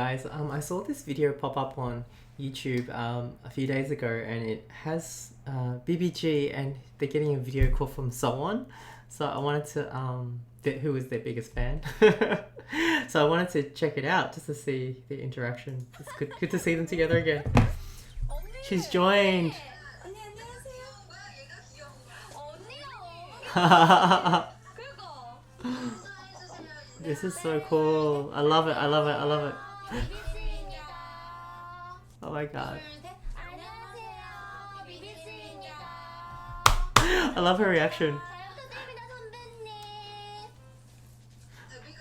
guys. Um, I saw this video pop up on YouTube um, a few days ago, and it has uh, BBG, and they're getting a video call from someone. So I wanted to um, th- who was their biggest fan. so I wanted to check it out just to see the interaction. It's good, good to see them together again. She's joined. this is so cool. I love it. I love it. I love it 비비스입니다. Oh my god. 둘, 셋. 안녕하세요. 비비스입니다. I love her reaction. 잘 부탁드립니다, 선배님.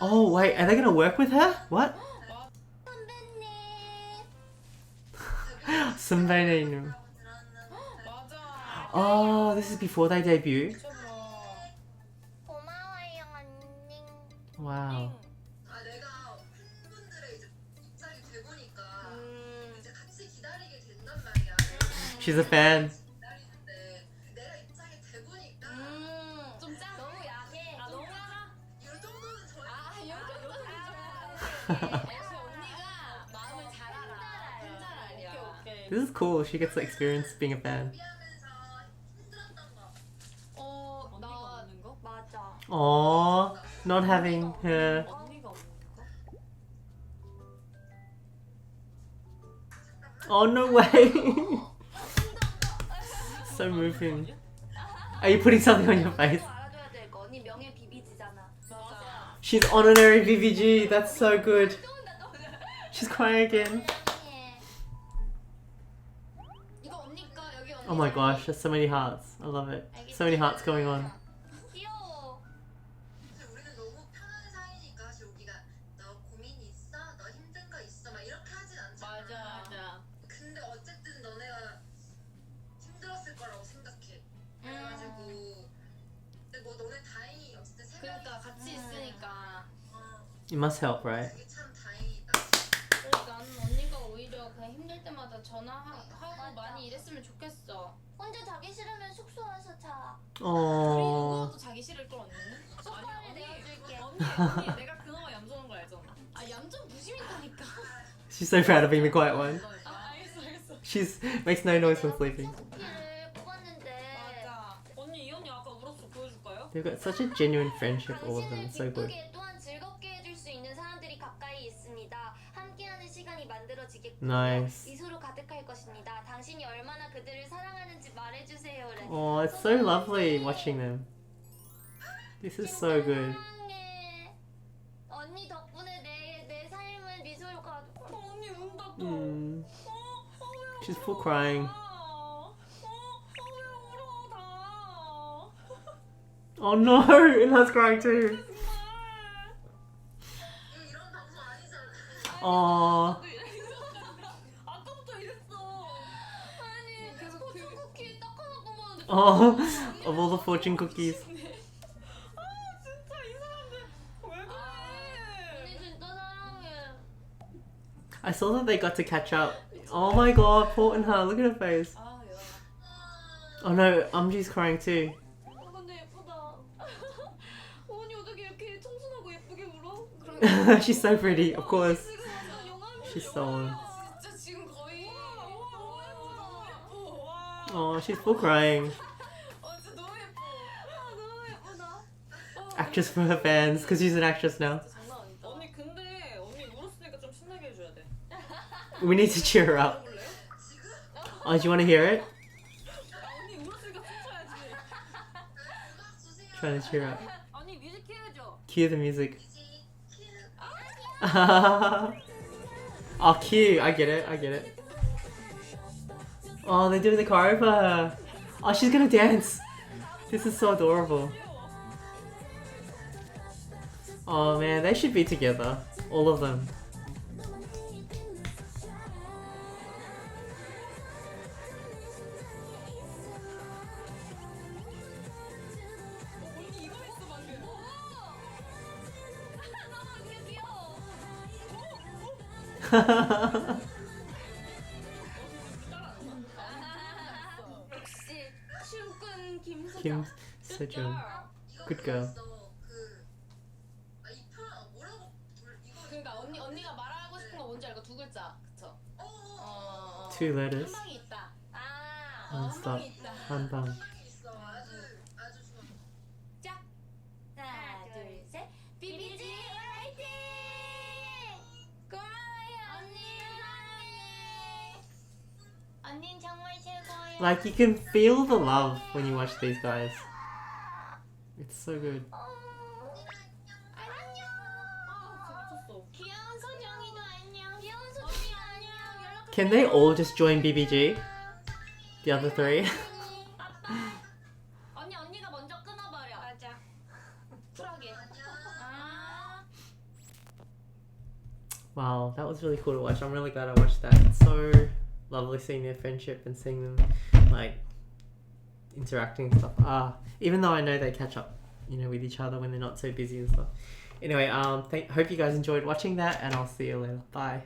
Oh wait, are they gonna work with her? What? 선배님. 선배님. 맞아. Oh, this is before they debut. 미쳐봐. 고마워요, 언니. Wow. She's a fan. this is cool. She gets to experience being a fan. Aww, not having her. Oh no way! so moving. Are you putting something on your face? She's honorary VVG. That's so good. She's crying again. Oh my gosh, there's so many hearts. I love it. So many hearts going on. It must help, right? 그게 참 다행이다. 그래서 나는 언니가 오히려 그냥 힘들 때마다 전화하고 맞아. 많이 이랬으면 좋겠어. 혼자 자기 싫으면 숙소 와서 자. 우리 Aww. 누구도 자기 싫을 걸 언니는? 소파를 내어줄게. 언니 언니 내가 그나마 얌전한 거 알잖아. 아 얌전 부심 있다니까. She's so proud of being the quiet one. 아 알겠어 알겠어. She's makes no noise when sleeping. 커피를 뽑았는데 맞아. 언니 이 언니 아까 울었어 보여줄까요? They've got such a genuine friendship, all of them. 당신을 It's so good. 기쁘게 또한 만들어지겠군요. Nice. 미소로 가득할 것입니다. 당신이 얼마나 그들을 사랑하는지 말해주세요래. Oh, it's so lovely watching them. This is so good. 사랑해. 언니 덕분에 내, 내 삶은 미소로 가득. 어, 언니 운다 또. Mm. 어, 어, 왜 She's 울어? full crying. 어, 어, 왜 울어 다. Oh no, Ilha's crying too. 정말. 이거 이런 방송 아니잖아. Aww. 하나 뽑았는데. Oh, of all the fortune cookies. 아 진짜 이 사람들 왜 언니 그래? 진짜 사랑해. I saw that they got to catch up. Oh my god, poor and her. Look at her face. 아 야. Oh no, Umji's crying too. 아 근데 예쁘다. 언니 어떻게 이렇게 청순하고 예쁘게 울어? She's so pretty, of course. She's so. Oh, she's full crying. 어 진짜 너무 예뻐. 아 너무 예쁘다. Actress for her fans, because she's an actress now. 장난 아니다. 언니 근데 언니 울었으니까 좀 신나게 해줘야 돼. We need to cheer her up. 볼래? Oh, do you want to hear it? 아 언니 울었으니까 춤춰야지. 음악 주세요. Trying to cheer up. 언니 뮤직 해야죠. Cue the music. 이지 큐. oh, cute. I get it. I get it. Oh, they're doing the for her. Oh, she's gonna dance. This is so adorable. Oh man, they should be together. All of them. 힘 세죠. Good girl. 그러니까 두 letters. 한 방이 있다. 아, 한 방이 있다. 한방. 짝. 하나 둘 셋. 비비지 화이팅! 고마워요 언니 언니 정말. Like, you can feel the love when you watch these guys. It's so good. Can they all just join BBG? The other three? wow, that was really cool to watch. I'm really glad I watched that. It's so lovely seeing their friendship and seeing them like interacting and stuff. Ah, even though I know they catch up, you know, with each other when they're not so busy and stuff. Anyway, um, thank, hope you guys enjoyed watching that, and I'll see you later. Bye.